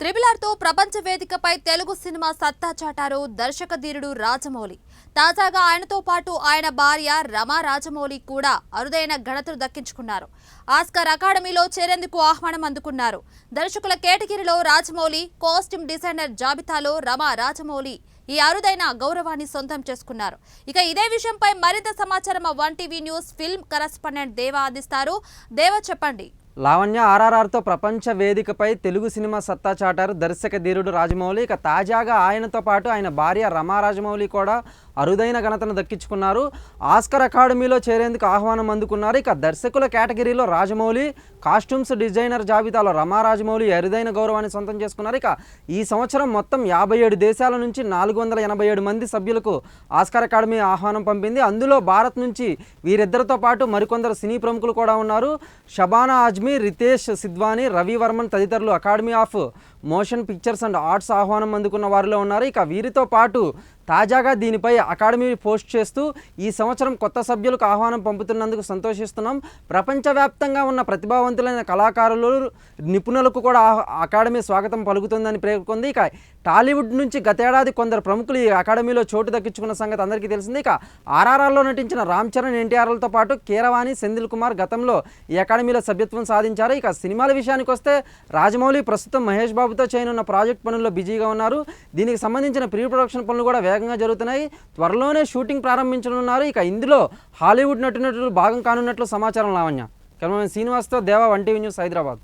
త్రిబులార్తో ప్రపంచ వేదికపై తెలుగు సినిమా సత్తా చాటారు దర్శక ధీరుడు రాజమౌళి. తాజాగా ఆయనతో పాటు ఆయన భార్య రమా రాజమౌళి కూడా అరుదైన ఘనతను దక్కించుకున్నారు. ఆస్కార్ అకాడమీలో చేరేందుకు ఆహ్వానం అందుకున్నారు. దర్శకుల కేటగిరీలో రాజమౌళి కాస్ట్యూమ్ డిజైనర్ జాబితాలో రమా రాజమౌళి ఈ అరుదైన గౌరవాన్ని సొంతం చేసుకున్నారు. ఇక ఇదే విషయంపై మరింత సమాచారం One TV news film correspondent Deva అందిస్తారు. దేవా చెప్పండి. లావణ్య ఆర్ఆర్ఆర్తో ప్రపంచ వేదికపై తెలుగు సినిమా సత్తా చాటారు దర్శక ధీరుడు రాజమౌళి. ఇక తాజాగా ఆయనతో పాటు ఆయన భార్య రమా రాజమౌళి కూడా అరుదైన ఘనతను దక్కించుకున్నారు. ఆస్కర్ అకాడమీలో చేరేందుకు ఆహ్వానం అందుకున్నారు. ఇక దర్శకుల కేటగిరీలో రాజమౌళి కాస్ట్యూమ్స్ డిజైనర్ జాబితాలో రమా రాజమౌళి అరుదైన గౌరవాన్ని సొంతం చేసుకున్నారు. ఇక ఈ సంవత్సరం మొత్తం యాభై ఏడు దేశాల నుంచి నాలుగు వందల ఎనభై ఏడు మంది సభ్యులకు ఆస్కర్ అకాడమీ ఆహ్వానం పంపింది. అందులో భారత్ నుంచి వీరిద్దరితో పాటు మరికొందరు సినీ ప్రముఖులు కూడా ఉన్నారు. షబానా ఆజ్మీ రితేష్ సిద్వాని రవివర్మన్ తదితరులు Academy of Motion Pictures and Arts ఆహ్వానం అందుకున్న వారిలో ఉన్నారు. ఇక వీరితో పాటు తాజాగా దీనిపై అకాడమీ పోస్ట్ చేస్తూ ఈ సంవత్సరం కొత్త సభ్యులకు ఆహ్వానం పంపుతున్నందుకు సంతోషిస్తున్నాం. ప్రపంచవ్యాప్తంగా ఉన్న ప్రతిభావంతులైన కళాకారులు నిపుణులకు కూడా అకాడమీ స్వాగతం పలుకుతుందని పేర్కొంది. ఇక టాలీవుడ్ నుంచి గతేడాది కొందరు ప్రముఖులు ఈ అకాడమీలో చోటు దక్కించుకున్న సంగతి అందరికీ తెలిసింది. ఇక ఆర్ఆర్ఆర్లో నటించిన రామ్ చరణ్ ఎన్టీఆర్లతో పాటు కీరవాణి సెందిల్ కుమార్ గతంలో ఈ అకాడమీలో సభ్యత్వం సాధించారు. ఇక సినిమాల విషయానికి వస్తే రాజమౌళి ప్రస్తుతం మహేష్ బాబుతో చేయనున్న ప్రాజెక్ట్ పనుల్లో బిజీగా ఉన్నారు. దీనికి సంబంధించిన ప్రీ ప్రొడక్షన్ పనులు కూడా వేగంగా జరుగుతున్నాయి. త్వరలోనే షూటింగ్ ప్రారంభించనున్నారు. ఇక ఇందులో హాలీవుడ్ నటునటులు భాగం కానున్నట్లు సమాచారం లావణ్య. కెమెరామెన్ శ్రీనివాస్తో దేవా వన్ టీవీ న్యూస్ హైదరాబాద్.